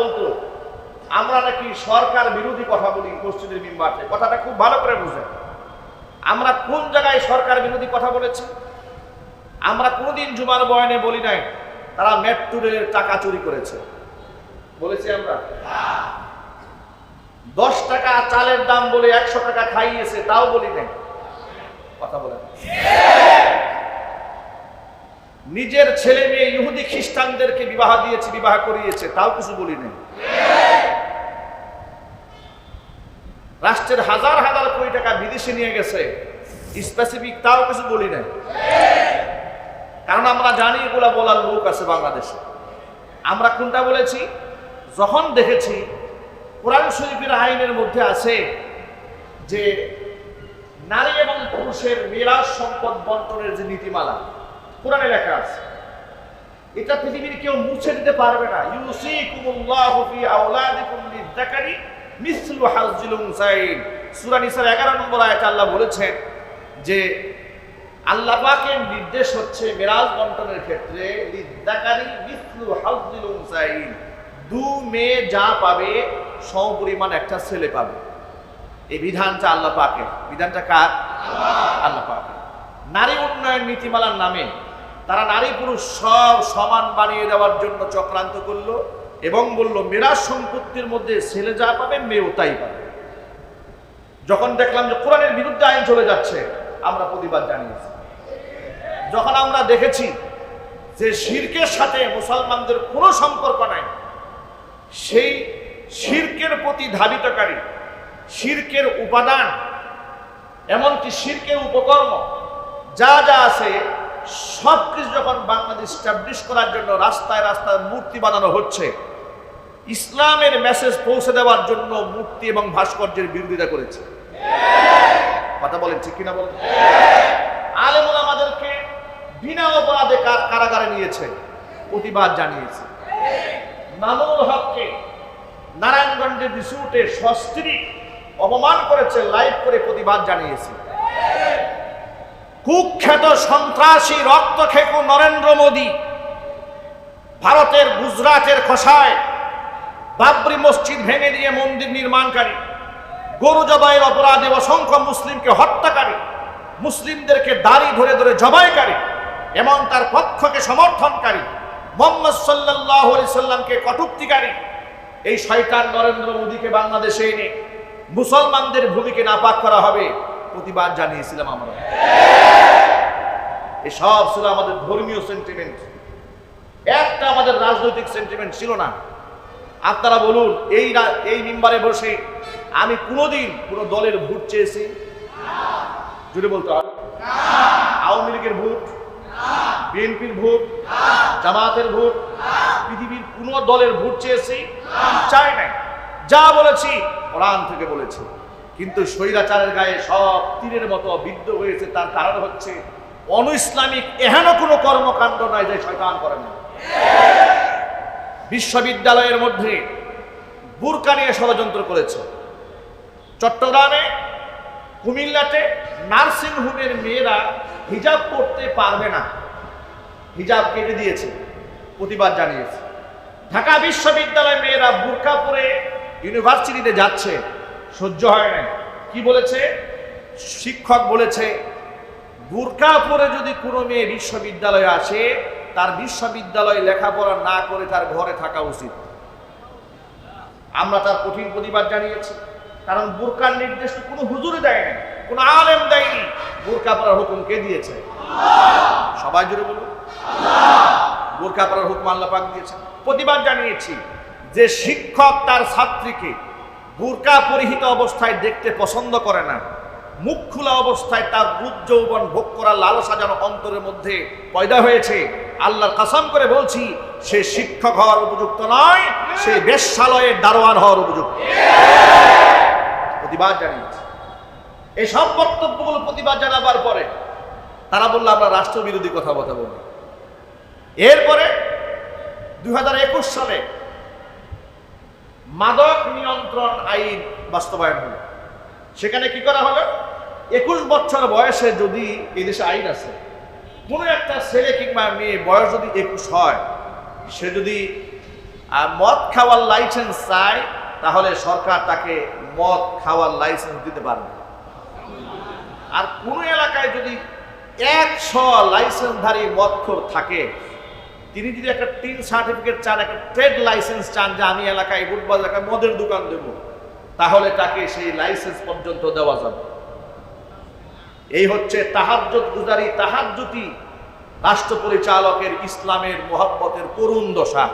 বলতো, আমরা নাকি সরকার বিরোধী কথা বলি মসজিদের মিম্বারতে। কথাটা খুব ভালো করে বুঝেন আমরা কোন জায়গায় সরকার বিরোধী কথা বলেছি? আমরা কোনোদিন জুমার বয়ানে বলি নাই, তারা মেট্রোরের টাকা চুরি করেছে। বলেছি আমরা। দশ টাকা চালের দাম বলে একশো টাকা খাইয়েছে, তাও বলি নাই। কথা বলেন। নিজের ছেলে মেয়ে ইহুদি খ্রিস্টানদেরকে বিবাহ দিয়েছে, বিবাহ করিয়েছে, তাও কিছু বলি নাই। রাষ্ট্রের হাজার হাজার কোটি টাকা বিদেশে নিয়ে গেছে স্পেসিফিক তাও কিছু বলি নাই। কারণ আমরা জানি এগুলা বলার লোক আছে বাংলাদেশে। আমরা কোনটা বলেছি? যখন দেখেছি কোরআন শরীফের আইনের মধ্যে আছে যে নারী এবং পুরুষের মেরাজ সম্পদ বন্টনের যে নীতিমালা কোরআনে লেখা আছে, এটা পৃথিবীর কেউ মুছে দিতে পারবে না। ইউসিকুমুল্লাহু ফি আওলাদিকুম লিযাকারি মিসলু হাজ্জিল উনসাইন। সূরা নিসার 11 নম্বর আয়াতে আল্লাহ বলেছেন যে, আল্লাহ পাকের নির্দেশ হচ্ছে মেরাজ বন্টনের ক্ষেত্রে লিযাকারি মিসলু হাজ্জিল উনসাইন। দু মেয়ে যা পাবে, সমপরিমাণ একটা ছেলে পাবে। এই বিধানটা আল্লাহ পাকের। বিধানটা কার? আল্লাহ পাকের। নারী উন্নয়ন নীতিমালার নামে তারা নারী পুরুষ সব সমান বানিয়ে দেওয়ার জন্য চক্রান্ত করল এবং বলল মেরাজ সম্পত্তির মধ্যে ছেলে যা পাবে, মেয়েও তাই পাবে। যখন দেখলাম যে কোরআনের বিরুদ্ধে আইন চলে যাচ্ছে, আমরা প্রতিবাদ জানিয়েছি। যখন আমরা দেখেছি যে শিরকের সাথে মুসলমানদের কোনো সম্পর্ক নাই, সেই শিরকের প্রতি ধাবিতকারী, শিরকের উপাদান, এমনকি শিরকের উপকর্ম, যা যা আছে সব কিছু যখন বাংলাদেশ স্টাবলিশ করার জন্য রাস্তায় রাস্তায় মূর্তি বানানো হচ্ছে, ইসলামের মেসেজ পৌঁছে দেওয়ার জন্য মূর্তি এবং ভাস্কর্যের বিরোধিতা করেছে। কথা বলেন ঠিক কিনা বলেন? আলেমুল আমাদেরকে বিনা অপরাধে কার- কারাগারে নিয়েছে? প্রতিবাদ জানিয়েছে। মামুনুল হককে নারায়ণগঞ্জের রিসুটে সস্ত্রী অপমান করেছে, লাইভ করে প্রতিবাদ জানিয়েছে। কুখ্যাত সন্ত্রাসী রক্তখেকু নরেন্দ্র মোদী ভারতের গুজরাটের খসায় বাবরি মসজিদ ভেঙে দিয়ে মন্দির নির্মাণকারী, গরু জবাইয়ের অপরাধে অসংখ্য মুসলিমকে হত্যাকারী, মুসলিমদেরকে দাড়ি ধরে ধরে জবাইকারী এবং তার পক্ষকে সমর্থনকারী, মোহাম্মদ সাল্লাহ সাল্লামকে কটুক্তিকারী, এই শয়তান নরেন্দ্র মোদীকে বাংলাদেশে এনে মুসলমানদের ভূমিকে নাপাক করা হবে প্রতিবাদ জানিয়েছিলাম আমরা। এসব ছিল আমাদের ধর্মীয় সেন্টিমেন্ট একটা আমাদের রাজনৈতিক সেন্টিমেন্ট ছিল না। আপনারা বলুন, এই এই মেম্বারে বসে আমি কোনোদিন কোনো দলের ভোট চেয়েছি? জুড়ে বলতে হবে আওয়ামী লীগের ভোট, বিএনপির ভোট, জামাতের ভোট, পৃথিবীর কোন দলের ভোট চেয়েছি? চাই নাই। যা বলেছি, কোরআন থেকে বলেছি। কিন্তু স্বৈরাচারের গায়ে সব তীরের মতো বিদ্ধ হয়েছে, তার কারণ হচ্ছে অন ইসলামিক এহেন কোনো কর্মকাণ্ড নয় যে শয়তান করে না। বিশ্ববিদ্যালয়ের মধ্যে বুরকা নিয়ে ষড়যন্ত্র করেছে। চট্টগ্রামে, কুমিল্লাতে নার্সিং হোমের মেয়েরা হিজাব করতে পারবে না। হিজাব কেটে দিয়েছে, প্রতিবাদ জানিয়েছে। ঢাকা বিশ্ববিদ্যালয়ের মেয়েরা বুরকা পরে ইউনিভার্সিটিতে যাচ্ছে। সহ্য হয় না কি বলেছে? শিক্ষক বলেছে বুরকা পরে যদি কোনো মেয়ে বিশ্ববিদ্যালয়ে আসে, তার বিশ্ববিদ্যালয়ে লেখাপড়া না করে তার ঘরে থাকা উচিত। আমরা তার কঠিন প্রতিবাদ জানিয়েছি। কারণ বুরকার নির্দেশ কোনো হুজুরে দেয়নি, কোনো আলেম দেয়নি। বুরকা পরার হুকুম কে দিয়েছে? সবাই জুড়ে বলুন। বোরকা পরার হুকুম আল্লাহ পাক দিয়েছেন। প্রতিবাদ জানিয়েছি যে শিক্ষক তার ছাত্রীকে বোরকা পরিহিত অবস্থায় দেখতে পছন্দ করে না। মুখ খোলা অবস্থায় তার রূপ যৌবন ভোগ করার লালসা যেন অন্তরের মধ্যে পয়দা হয়েছে, আল্লাহর কাসাম করে বলছি, সে শিক্ষক হওয়ার উপযুক্ত নয়, সে বেশ্যালয়ের দারোয়ান হওয়ার উপযুক্ত। প্রতিবাদ জানিয়েছে। এই সব বক্তব্যগুলো প্রতিবাদ জানাবার পরে তারা বলল, আমরা রাষ্ট্রবিরোধী কথা কথা বলি এরপরে দুই হাজার একুশ সালে মাদক নিয়ন্ত্রণ আইন বাস্তবায়ন হলো। সেখানে কি করা হলো? একুশ বছর বয়সে যদি এই দেশে আইন আছে, কোনো একটা ছেলে কিংবা মেয়ে বয়স যদি একুশ হয়, সে যদি মদ খাওয়ার লাইসেন্স চায়, তাহলে সরকার তাকে মদ খাওয়ার লাইসেন্স দিতে পারবে আর কোন এলাকায় যদি একশো লাইসেন্সধারী মদখোর থাকে, তিনি যদি একটা টিন সার্টিফিকেট চান, একটা ট্রেড লাইসেন্স চান যে আমি এলাকায় বুটবাজ এলাকায় মদের দোকান দেব, তাহলে তাকে সেই লাইসেন্স পর্যন্ত দেওয়া যাবে। এই হচ্ছে তাহাজ্জুদ গুজারি তাহাজ্জুতি রাষ্ট্র পরিচালকের ইসলামের মোহাব্বতের করুণ দশা।